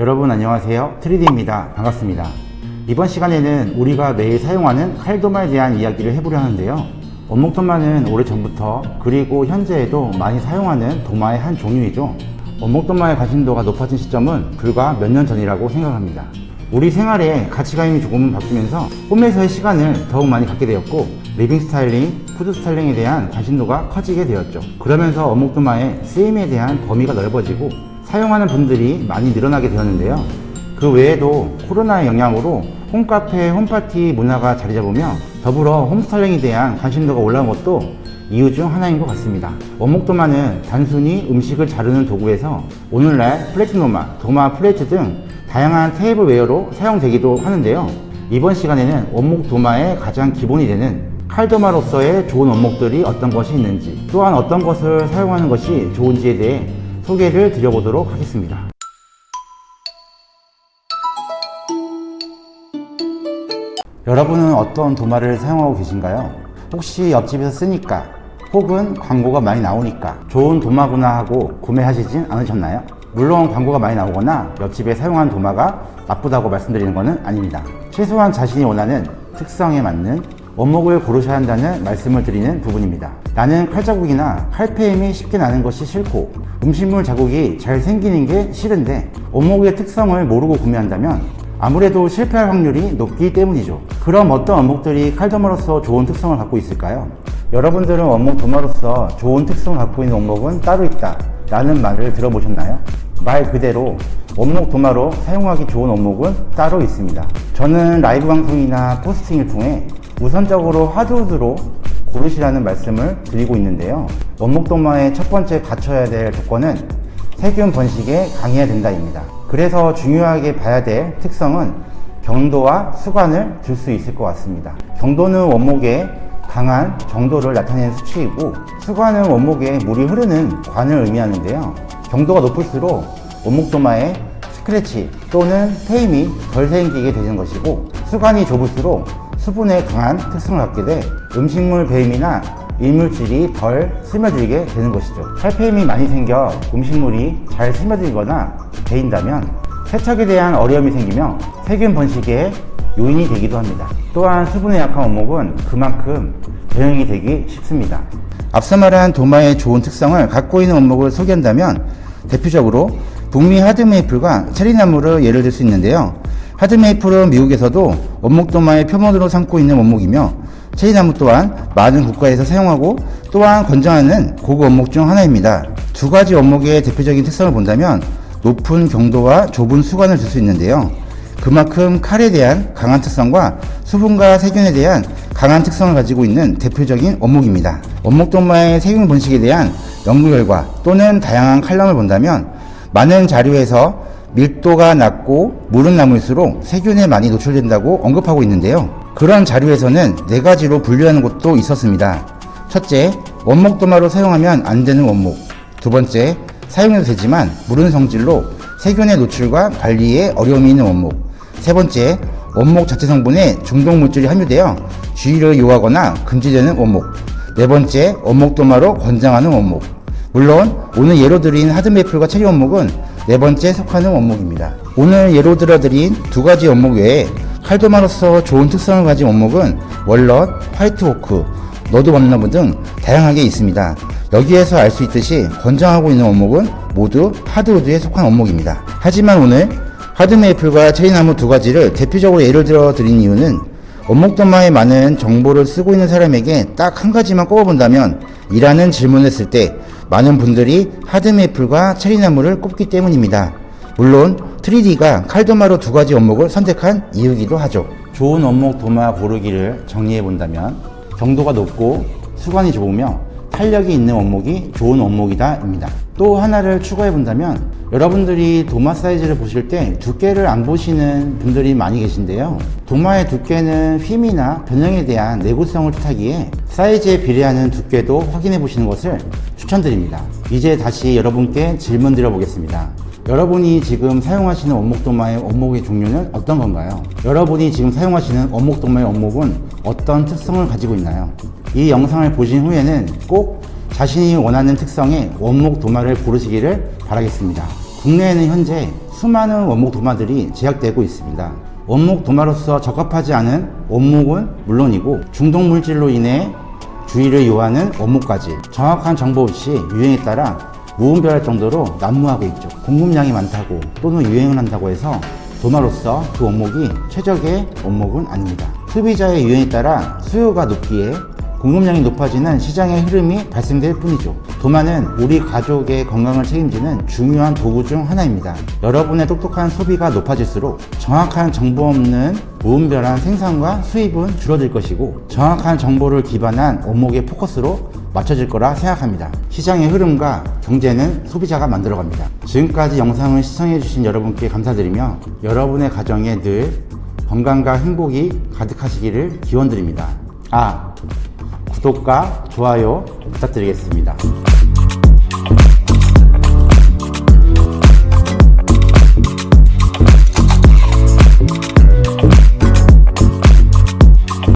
여러분 안녕하세요. 트리디입니다. 반갑습니다. 이번 시간에는 우리가 매일 사용하는 칼도마에 대한 이야기를 해보려 하는데요. 원목도마는 오래전부터 그리고 현재에도 많이 사용하는 도마의 한 종류이죠. 원목도마의 관심도가 높아진 시점은 불과 몇 년 전이라고 생각합니다. 우리 생활에 가치관이 조금은 바뀌면서 홈에서의 시간을 더욱 많이 갖게 되었고 리빙 스타일링, 푸드 스타일링에 대한 관심도가 커지게 되었죠. 그러면서 원목도마의 쓰임에 대한 범위가 넓어지고 사용하는 분들이 많이 늘어나게 되었는데요. 그 외에도 코로나의 영향으로 홈카페, 홈파티 문화가 자리 잡으며 더불어 홈스타일링에 대한 관심도가 올라온 것도 이유 중 하나인 것 같습니다. 원목도마는 단순히 음식을 자르는 도구에서 오늘날 플래티노마, 도마 플레이트 등 다양한 테이블 웨어로 사용되기도 하는데요. 이번 시간에는 원목 도마의 가장 기본이 되는 칼도마로서의 좋은 원목들이 어떤 것이 있는지 또한 어떤 것을 사용하는 것이 좋은지에 대해 소개를 드려보도록 하겠습니다. 여러분은 어떤 도마를 사용하고 계신가요? 혹시 옆집에서 쓰니까 혹은 광고가 많이 나오니까 좋은 도마구나 하고 구매하시진 않으셨나요? 물론 광고가 많이 나오거나 옆집에 사용한 도마가 나쁘다고 말씀드리는 것은 아닙니다. 최소한 자신이 원하는 특성에 맞는 원목을 고르셔야 한다는 말씀을 드리는 부분입니다. 나는 칼자국이나 칼페임이 쉽게 나는 것이 싫고 음식물 자국이 잘 생기는 게 싫은데 원목의 특성을 모르고 구매한다면 아무래도 실패할 확률이 높기 때문이죠. 그럼 어떤 원목들이 칼도마로서 좋은 특성을 갖고 있을까요? 여러분들은 원목 도마로서 좋은 특성을 갖고 있는 원목은 따로 있다 라는 말을 들어보셨나요? 말 그대로 원목 도마로 사용하기 좋은 원목은 따로 있습니다. 저는 라이브 방송이나 포스팅을 통해 우선적으로 하드우드로 고르시라는 말씀을 드리고 있는데요. 원목 도마의 첫 번째 갖춰야 될 조건은 세균 번식에 강해야 된다입니다. 그래서 중요하게 봐야 될 특성은 경도와 수관을 줄수 있을 것 같습니다. 경도는 원목의 강한 정도를 나타내는 수치이고 수관은 원목에 물이 흐르는 관을 의미하는데요. 경도가 높을수록 원목도마에 스크래치 또는 페임이 덜 생기게 되는 것이고 수관이 좁을수록 수분에 강한 특성을 갖게 돼 음식물 배임이나 이물질이 덜 스며들게 되는 것이죠. 탈페임이 많이 생겨 음식물이 잘 스며들거나 배인다면 세척에 대한 어려움이 생기며 세균 번식의 요인이 되기도 합니다. 또한 수분에 약한 원목은 그만큼 대응이 되기 쉽습니다. 앞서 말한 도마의 좋은 특성을 갖고 있는 원목을 소개한다면 대표적으로 북미 하드메이플과 체리나무를 예를 들 수 있는데요. 하드메이플은 미국에서도 원목 도마의 표본으로 삼고 있는 원목이며 체리나무 또한 많은 국가에서 사용하고 또한 권장하는 고급 원목 중 하나입니다. 두 가지 원목의 대표적인 특성을 본다면 높은 경도와 좁은 수관을 줄 수 있는데요. 그만큼 칼에 대한 강한 특성과 수분과 세균에 대한 강한 특성을 가지고 있는 대표적인 원목입니다. 원목 도마의 세균 번식에 대한 연구 결과 또는 다양한 칼럼을 본다면 많은 자료에서 밀도가 낮고 무른 나무일수록 세균에 많이 노출된다고 언급하고 있는데요. 그런 자료에서는 네 가지로 분류하는 곳도 있었습니다. 첫째, 원목 도마로 사용하면 안 되는 원목. 두 번째, 사용해도 되지만 무른 성질로 세균의 노출과 관리에 어려움이 있는 원목. 세 번째, 원목 자체 성분에 중독 물질이 함유되어 주의를 요하거나 금지되는 원목. 네 번째, 원목 도마로 권장하는 원목. 물론 오늘 예로 드린 하드메이플과 체리 원목은 네 번째 속하는 원목입니다. 오늘 예로 들어드린 두 가지 원목 외에 칼도마로서 좋은 특성을 가진 원목은 월넛, 화이트호크, 너드원너브 등 다양하게 있습니다. 여기에서 알 수 있듯이 권장하고 있는 원목은 모두 하드우드에 속한 원목입니다. 하지만 오늘 하드메이플과 체리나무 두 가지를 대표적으로 예를 들어 드린 이유는 원목 도마에 많은 정보를 쓰고 있는 사람에게 딱 한 가지만 꼽아본다면 이라는 질문을 했을 때 많은 분들이 하드메이플과 체리나무를 꼽기 때문입니다. 물론 3D가 칼도마로 두 가지 원목을 선택한 이유기도 하죠. 좋은 원목 도마 고르기를 정리해 본다면 경도가 높고 수관이 좁으며 탄력이 있는 원목이 좋은 원목이다입니다. 또 하나를 추가해 본다면 여러분들이 도마 사이즈를 보실 때 두께를 안 보시는 분들이 많이 계신데요. 도마의 두께는 휨이나 변형에 대한 내구성을 뜻하기에 사이즈에 비례하는 두께도 확인해 보시는 것을 추천드립니다. 이제 다시 여러분께 질문 드려보겠습니다. 여러분이 지금 사용하시는 원목도마의 원목의 종류는 어떤 건가요? 여러분이 지금 사용하시는 원목도마의 원목은 어떤 특성을 가지고 있나요? 이 영상을 보신 후에는 꼭 자신이 원하는 특성의 원목 도마를 고르시기를 바라겠습니다. 국내에는 현재 수많은 원목 도마들이 제약되고 있습니다. 원목 도마로서 적합하지 않은 원목은 물론이고 중독 물질로 인해 주의를 요하는 원목까지 정확한 정보 없이 유행에 따라 무분별할 정도로 난무하고 있죠. 공급량이 많다고 또는 유행을 한다고 해서 도마로서 그 원목이 최적의 원목은 아닙니다. 소비자의 유행에 따라 수요가 높기에 공급량이 높아지는 시장의 흐름이 발생될 뿐이죠. 도마는 우리 가족의 건강을 책임지는 중요한 도구 중 하나입니다. 여러분의 똑똑한 소비가 높아질수록 정확한 정보 없는 무분별한 생산과 수입은 줄어들 것이고 정확한 정보를 기반한 원목의 포커스로 맞춰질 거라 생각합니다. 시장의 흐름과 경제는 소비자가 만들어갑니다. 지금까지 영상을 시청해주신 여러분께 감사드리며 여러분의 가정에 늘 건강과 행복이 가득하시기를 기원드립니다. 아, 구독과 좋아요 부탁드리겠습니다.